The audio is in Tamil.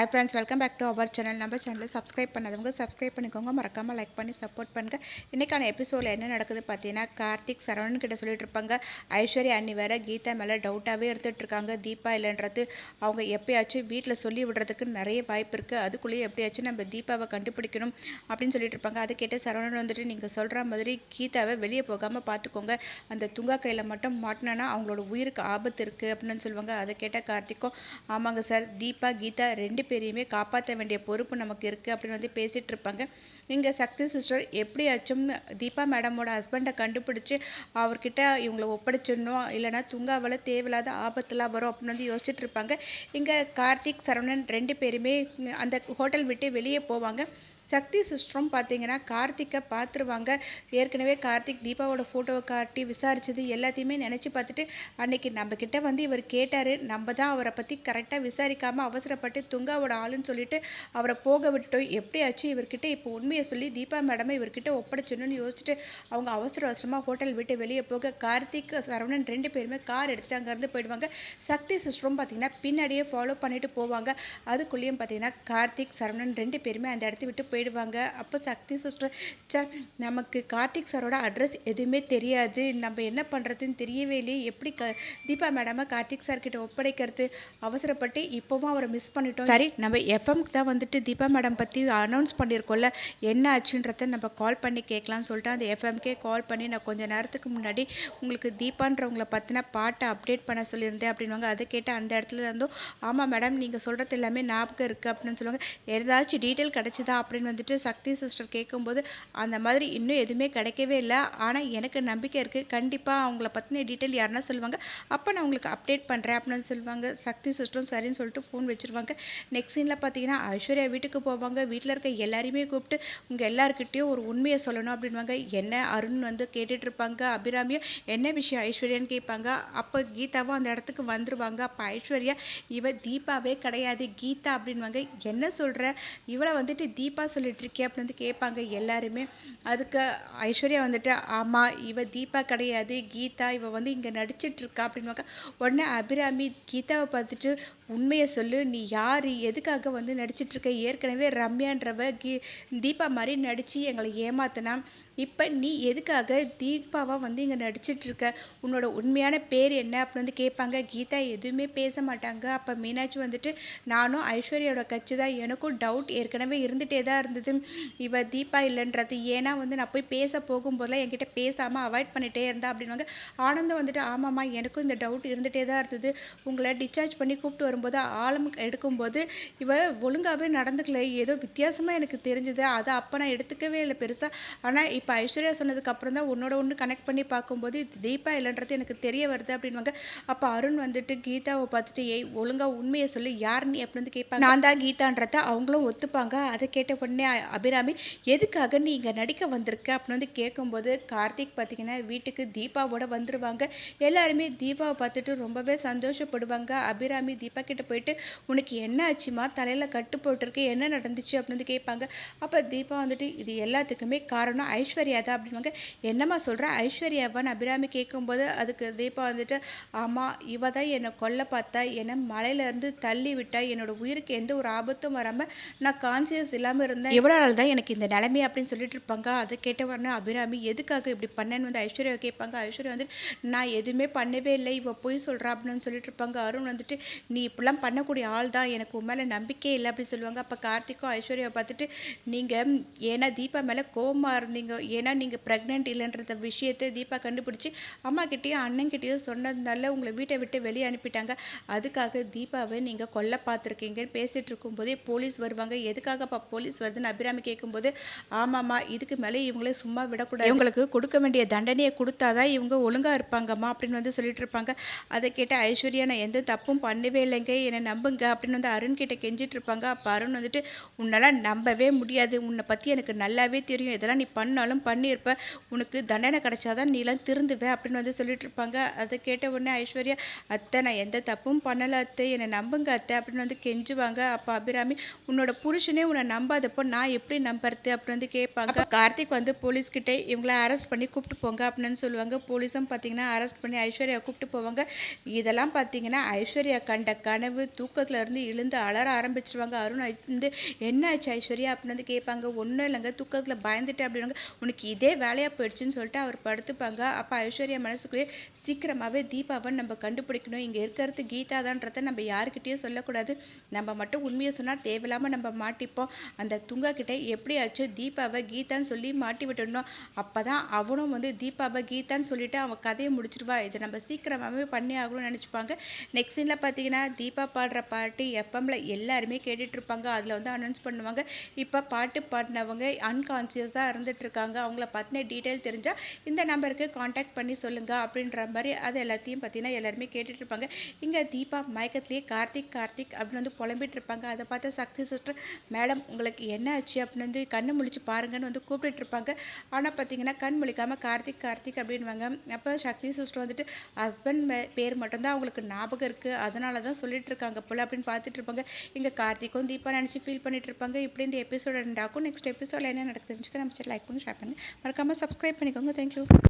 Hi friends welcome back to our channel நம்ம சேனலில் சப்ஸ்கிரைப் பண்ணாதவங்க சப்ஸ்கிரைப் பண்ணிக்கோங்க. மறக்காமல் லைக் பண்ணி சப்போர்ட் பண்ணுங்கள் இன்றைக்கான எபிசோடில் என்ன நடக்குது பார்த்தீங்கன்னா கார்த்திக் சரவணன் கிட்ட சொல்லிட்டு இருப்பாங்க. ஐஸ்வர்யா அண்ணி வேற கீதா மேலே டவுட்டாகவே எடுத்துகிட்டு இருக்காங்க. தீபா இல்லைன்றது அவங்க எப்பயாச்சும் வீட்டில் சொல்லி விடுறதுக்கு நிறைய வாய்ப்பு இருக்குது அதுக்குள்ளேயே எப்படியாச்சும் நம்ம தீபாவை கண்டுபிடிக்கணும் அப்படின்னு சொல்லிட்டு இருப்பாங்க. அதை கேட்டு சரவணன் வந்துட்டு நீங்கள் சொல்கிற மாதிரி கீதாவை வெளியே போகாமல் பார்த்துக்கோங்க. அந்த துங்கா கையில் மட்டும் மாட்டினா அவங்களோட உயிருக்கு ஆபத்து இருக்குது அப்படின்னு சொல்லுவாங்க. அதை கேட்டால் கார்த்திக்கும் ஆமாங்க சார் தீபா கீதா ரெண்டு பேரையுமே காப்பாற்ற வேண்டிய பொறுப்பு நமக்கு இருக்குது அப்படின்னு வந்து பேசிகிட்டு இருப்பாங்க. இங்கே சக்தி சிஸ்டர் எப்படியாச்சும் தீபா மேடமோட ஹஸ்பண்டை கண்டுபிடிச்சி அவர்கிட்ட இவங்களை ஒப்படைச்சிடணும். இல்லைனா துங்காவில் தேவையில்லாத ஆபத்துலாம் வரும் அப்படின்னு வந்து யோசிச்சுட்டு இருப்பாங்க. இங்கே கார்த்திக் சரவணன் ரெண்டு பேருமே அந்த ஹோட்டல் விட்டு வெளியே போவாங்க. சக்தி சிஸ்டரும் பார்த்தீங்கன்னா கார்த்திக்கை பார்த்துருவாங்க ஏற்கனவே கார்த்திக் தீபாவோட ஃபோட்டோவை காட்டி விசாரித்தது எல்லாத்தையுமே நினச்சி பார்த்துட்டு அன்னைக்கு நம்ம வந்து இவர் கேட்டார். நம்ம தான் அவரை பற்றி கரெக்டாக விசாரிக்காமல் அவசரப்பட்டு துங்காவோட ஆளுன்னு சொல்லிட்டு அவரை போக விட்டோம் எப்படியாச்சும் இவர்கிட்ட இப்போ உண்மையை சொல்லி தீபா மேடமை இவர்கிட்ட ஒப்படைச்சணும்னு யோசிச்சுட்டு அவங்க அவசர அவசரமாக ஹோட்டல் விட்டு வெளியே போக கார்த்திக் சரவணன் ரெண்டு பேருமே கார் எடுத்துகிட்டு அங்கேருந்து போயிடுவாங்க. சக்தி சிஸ்டரும் பார்த்தீங்கன்னா பின்னாடியே ஃபாலோ பண்ணிட்டு போவாங்க. அதுக்குள்ளேயும் பார்த்தீங்கன்னா கார்த்திக் சரவணன் ரெண்டு பேருமே அந்த இடத்த விட்டு போயிடுவாங்க. அப்போ சக்தி சிஸ்டர் சார் நமக்கு கார்த்திக் சாரோட அட்ரஸ் எதுவுமே தெரியாது. நம்ம என்ன பண்ணுறதுன்னு தெரியவே இல்லையே. எப்படி க தீபா மேடமை கார்த்திக் சார்கிட்ட ஒப்படைக்கிறது? அவசரப்பட்டு இப்போவும் அவரை மிஸ் பண்ணிட்டோம். சரி நம்ம எஃப்எம்க்கு தான் வந்துட்டு தீபா மேடம் பற்றி அனௌன்ஸ் பண்ணியிருக்கோம்ல என்ன ஆச்சுன்றத நம்ம கால் பண்ணி கேட்கலாம்னு சொல்லிட்டு அந்த எஃப்எம்கே கால் பண்ணி நான் கொஞ்சம் நேரத்துக்கு முன்னாடி உங்களுக்கு தீபான்றவங்கள பற்றின பாட்டை அப்டேட் பண்ண சொல்லியிருந்தேன் அப்படின்வாங்க அதை கேட்டு அந்த இடத்துல இருந்தும் ஆமாம் மேடம் நீங்கள் சொல்கிறது எல்லாமே ஞாபகம் இருக்குது அப்படின்னு சொல்லுவாங்க. ஏதாச்சும் டீட்டெயில் கிடச்சிதா? அப்படின்னு வந்துட்டு சக்தி சிஸ்டர் கேட்கும்போது அந்த மாதிரி இன்னும் எதுவுமே கிடைக்கவே இல்லை. ஆனால் எனக்கு நம்பிக்கை இருக்குது கண்டிப்பாக அவங்கள பற்றின டீட்டெயில் யாருன்னா சொல்லுவாங்க. அப்போ நான் உங்களுக்கு அப்டேட் பண்ணுறேன் அப்படின்னு சொல்லுவாங்க. சக்தி சிஸ்டரும் சரின்னு சொல்லிட்டு ஃபோன் வச்சுருவாங்க. நெக்ஸ்ட் சீனில் பார்த்தீங்கன்னா ஐஸ்வர்யா வீட்டுக்கு போவாங்க. வீட்டில் இருக்க எல்லாரையுமே கூப்பிட்டு உங்கள் எல்லாருக்கிட்டேயும் ஒரு உண்மையை சொல்லணும் அப்படின்வாங்க என்ன அருண் வந்து கேட்டுட்ருப்பாங்க அபிராமியும் என்ன விஷயம் ஐஸ்வர்யான்னு கேட்பாங்க. அப்போ கீதாவும் அந்த இடத்துக்கு வந்துருவாங்க. அப்போ ஐஸ்வர்யா இவ தீபாவே கிடையாது கீதா அப்படின்வாங்க என்ன சொல்கிற இவளை வந்துட்டு தீபா சொல்லிட்டுருக்கே அப்படின்னு வந்து கேட்பாங்க எல்லாருமே. அதுக்கு ஐஸ்வர்யா வந்துட்டு ஆமாம் இவ தீபா கிடையாது கீதா இவ வந்து இங்கே நடிச்சிட்டு இருக்கா அப்படின்வாங்க உடனே அபிராமி கீதாவை பார்த்துட்டு உண்மையை சொல்லு நீ யார் எதுக்காக வந்து நடிச்சிட்ருக்க ஏற்கனவே ரம்யான்றவ கீ தீபா மாதிரி நடித்து எங்களை ஏமாத்தினா இப்போ நீ எதுக்காக தீபாவாக வந்து இங்கே நடிச்சிட்ருக்க? உன்னோட உண்மையான பேர் என்ன? அப்படின்னு வந்து கேட்பாங்க. கீதா எதுவுமே பேச மாட்டாங்க. அப்போ மீனாட்சி வந்துட்டு நானும் ஐஸ்வர்யாவோட கட்சி தான். எனக்கும் டவுட் ஏற்கனவே இருந்துகிட்டே தான் இருந்தது. இவ தீபா இல்லைன்றது. ஏன்னா வந்து நான் போய் பேச போகும்போதெல்லாம் என்கிட்ட பேசாமல் அவாய்ட் பண்ணிகிட்டே இருந்தா அப்படின்வாங்க ஆனந்தம் வந்துட்டு ஆமாம்மா எனக்கும் இந்த டவுட் இருந்துகிட்டே தான் இருந்தது. உங்களை டிஸ்சார்ஜ் பண்ணி கூப்பிட்டு வரும்போது ஆழம் எடுக்கும்போது இவ ஒழுங்காகவே நடந்துக்கல. ஏதோ வித்தியாசமாக எனக்கு தெரிஞ்சுது. அதை அப்போ நான் எடுத்துக்கவே இல்லை பெருசாக ஆனால் இப்போ ஐஸ்வர்யா சொன்னதுக்கப்புறம் தான் உன்னோட ஒன்று கனெக்ட் பண்ணி பார்க்கும்போது இது தீபா இல்லைன்றது எனக்கு தெரிய வருது அப்படின்வாங்க அப்போ அருண் வந்துட்டு கீதாவை பார்த்துட்டு ஏய் ஒழுங்காக உண்மையை சொல்லி. யார் நீ? அப்படின்னு வந்து கேட்பாங்க. நான் தான் கீதான்றத அவங்களும் ஒத்துப்பாங்க. அதை கேட்ட உடனே அபிராமி எதுக்காக நீ இங்கே நடிக்க வந்திருக்க? அப்படின்னு வந்து கேட்கும்போது கார்த்திக் பார்த்தீங்கன்னா வீட்டுக்கு தீபாவோட வந்துடுவாங்க எல்லாருமே தீபாவை பார்த்துட்டு ரொம்பவே சந்தோஷப்படுவாங்க. அபிராமி தீபா கிட்ட போயிட்டு உனக்கு என்ன ஆச்சுமா? தலையில் கட்டு போட்டிருக்கு. என்ன நடந்துச்சு? அப்படின்னு வந்து கேட்பாங்க. அப்போ தீபா வந்துட்டு இது எல்லாத்துக்குமே காரணம் ஐஸ்வர்யா தான் அப்படின்வாங்க என்னம்மா சொல்கிறேன் ஐஸ்வர்யாவான்னு அபிராமி கேட்கும்போது அதுக்கு தீபா வந்துட்டு ஆமாம் இவ தான் என்னை கொல்ல பார்த்தா என்னை மலையிலேருந்து தள்ளி விட்டா என்னோட உயிருக்கு எந்த ஒரு ஆபத்தும் வராமல் நான் கான்சியஸ் இல்லாமல் இருந்தேன். எவ்வளோ நாள் தான் எனக்கு இந்த நிலைமை அப்படின்னு சொல்லிட்டு இருப்பாங்க. அதை கேட்ட உடனே அபிராமி எதுக்காக இப்படி பண்ணேன்னு வந்து ஐஸ்வர்யா கேட்பாங்க. ஐஸ்வர்யா வந்துட்டு நான் எதுவுமே பண்ணவே இல்லை. இவ பொய் சொல்கிறா அப்படின்னு சொல்லிட்டு இருப்பாங்க. அருண் வந்துட்டு நீ இப்படிலாம் பண்ணக்கூடிய ஆள் தான். எனக்கு உன் மேலே நம்பிக்கையே இல்லை அப்படின்னு சொல்லுவாங்க. அப்போ கார்த்திக்கும் ஐஸ்வர்யாவை பார்த்துட்டு நீங்கள் ஏன்னா தீபா மேலே கோபமாக இருந்தீங்க. ஏன்னா நீங்கள் ப்ரெக்னென்ட் இல்லைன்றத விஷயத்தை தீபா கண்டுபிடிச்சி அம்மா கிட்டேயும் அண்ணன் கிட்டேயும் சொன்னதுனால உங்களை வீட்டை விட்டு வெளியே அனுப்பிட்டாங்க. அதுக்காக தீபாவை நீங்கள் கொல்ல பார்த்துருக்கீங்கன்னு பேசிகிட்டு இருக்கும்போதே போலீஸ் வருவாங்க. எதுக்காகப்பா போலீஸ் வருதுன்னு அபிராமி கேட்கும்போது ஆமாம்மா இதுக்கு மேலே இவங்களே சும்மா விடக்கூடாது. இவங்களுக்கு கொடுக்க வேண்டிய தண்டனையை கொடுத்தாதான் இவங்க ஒழுங்காக இருப்பாங்கம்மா அப்படின்னு வந்து சொல்லிட்டு இருப்பாங்க. அதை கேட்ட ஐஸ்வர்யா நான் எந்த தப்பும் பண்ணவே இல்லைங்க. என்னை நம்புங்க அப்படின்னு வந்து அருண் கிட்ட கெஞ்சிட்டு இருப்பாங்க. அப்போ அருண் வந்துட்டு உன்னெல்லாம் நம்பவே முடியாது. உன்னை பற்றி எனக்கு நல்லாவே தெரியும். இதெல்லாம் நீ பண்ணாலும் பண்ணியிருப்ப. உனக்கு தண்டனை கிடைச்சாதான் நீலாம் திருந்துவ அப்படின்னு வந்து சொல்லிட்டு இருப்பாங்க அதை கேட்ட உடனே ஐஸ்வர்யா அத்தை நான் எந்த தப்பும் பண்ணலை அத்தை. என்னை நம்புங்க அத்தை அப்படின்னு வந்து கெஞ்சுவாங்க. அப்போ அபிராமி உன்னோட புருஷனே உன்னை நம்பாதப்போ நான் எப்படி நம்புறது? அப்படின்னு வந்து கேட்பாங்க. கார்த்திக் வந்து போலீஸ்கிட்ட இவங்கள அரெஸ்ட் பண்ணி கூப்பிட்டு போங்க அப்படின்னு சொல்லுவாங்க. போலீஸும் பார்த்தீங்கன்னா அரெஸ்ட் பண்ணி ஐஸ்வர்யா கூப்பிட்டு போவாங்க. இதெல்லாம் பார்த்தீங்கன்னா ஐஸ்வர்யா கண்ட கனவு தூக்கத்தில் இருந்து எழுந்து அலற ஆரம்பிச்சிருவாங்க. அருண் வந்து என்ன ஆச்சு ஐஸ்வர்யா? அப்படின்னு வந்து கேட்பாங்க. ஒன்றும் இல்லைங்க. தூக்கத்தில் பயந்துட்டு அப்படின்னாங்க உனக்கு இதே வேலையாக போயிடுச்சுன்னு சொல்லிட்டு அவர் படுத்துப்பாங்க. அப்போ ஐஸ்வர்யா மனசுக்குள்ளேயே சீக்கிரமாகவே தீபாவை நம்ம கண்டுபிடிக்கணும். இங்கே இருக்கிறது கீதா தான்றதை நம்ம யாருக்கிட்டேயும் சொல்லக்கூடாது. நம்ம மட்டும் உண்மையை சொன்னால் தேவையில்லாமல் நம்ம மாட்டிப்போம். அந்த துங்கா எப்படியாச்சும் தீபாவை கீதான்னு சொல்லி மாட்டி விட்டுடணும். அப்போ தான் அவனும் வந்து தீபாவை கீதான்னு சொல்லிட்டு அவன் கதையை முடிச்சிருவா இதை நம்ம சீக்கிரமாகவே பண்ணி ஆகணும்னு நினச்சிப்பாங்க. நெக்ஸ்ட் சீனில் பார்த்தீங்கன்னா தீபா பாடுற பாட்டு எஃப்எம்ல எல்லாருமே கேட்டுட்ருப்பாங்க அதில் வந்து அனௌன்ஸ் பண்ணுவாங்க. இப்போ பாட்டு பாடினவங்க அன்கான்சியஸாக இருந்துகிட்ருக்காங்க இருக்காங்க அவங்கள பற்றின டீட்டெயில் தெரிஞ்சால் இந்த நம்பருக்கு காண்டாக்ட் பண்ணி சொல்லுங்க அப்படின்ற மாதிரி அது எல்லாத்தையும் பார்த்தீங்கன்னா எல்லாருமே கேட்டுட்டு இருப்பாங்க. இங்கே தீபா மயக்கத்திலேயே கார்த்திக் கார்த்திக் அப்படின்னு வந்து புலம்பிட்டு இருப்பாங்க. அதை பார்த்து சக்தி சிஸ்டர் மேடம் உங்களுக்கு என்ன ஆச்சு? அப்படின்னு வந்து கண்ணு முழிச்சு பாருங்கன்னு வந்து கூப்பிட்டு இருப்பாங்க. ஆனால் பார்த்தீங்கன்னா கண் முழிக்காமல் கார்த்திக் கார்த்திக் அப்படின்வாங்க அப்போ சக்தி சிஸ்டர் வந்துட்டு ஹஸ்பண்ட் பேர் மட்டும்தான் அவங்களுக்கு ஞாபகம் இருக்குது அதனால தான் சொல்லிட்டு இருக்காங்க போல அப்படின்னு பார்த்துட்டு இருப்பாங்க. இங்கே கார்த்திக்கும் தீபா நினச்சி ஃபீல் பண்ணிட்டு இருப்பாங்க. இப்படி இந்த எபிசோட் ரெண்டாக்கும் நெக்ஸ்ட் எபிசோட் என்ன நடக்குதுன்னு நம்ம லைக் பண்ணி ஷேர் பண்ணி மறக்காமல் சப்ஸ்கிரைப் பண்ணிக்கோங்க. தேங்க்யூ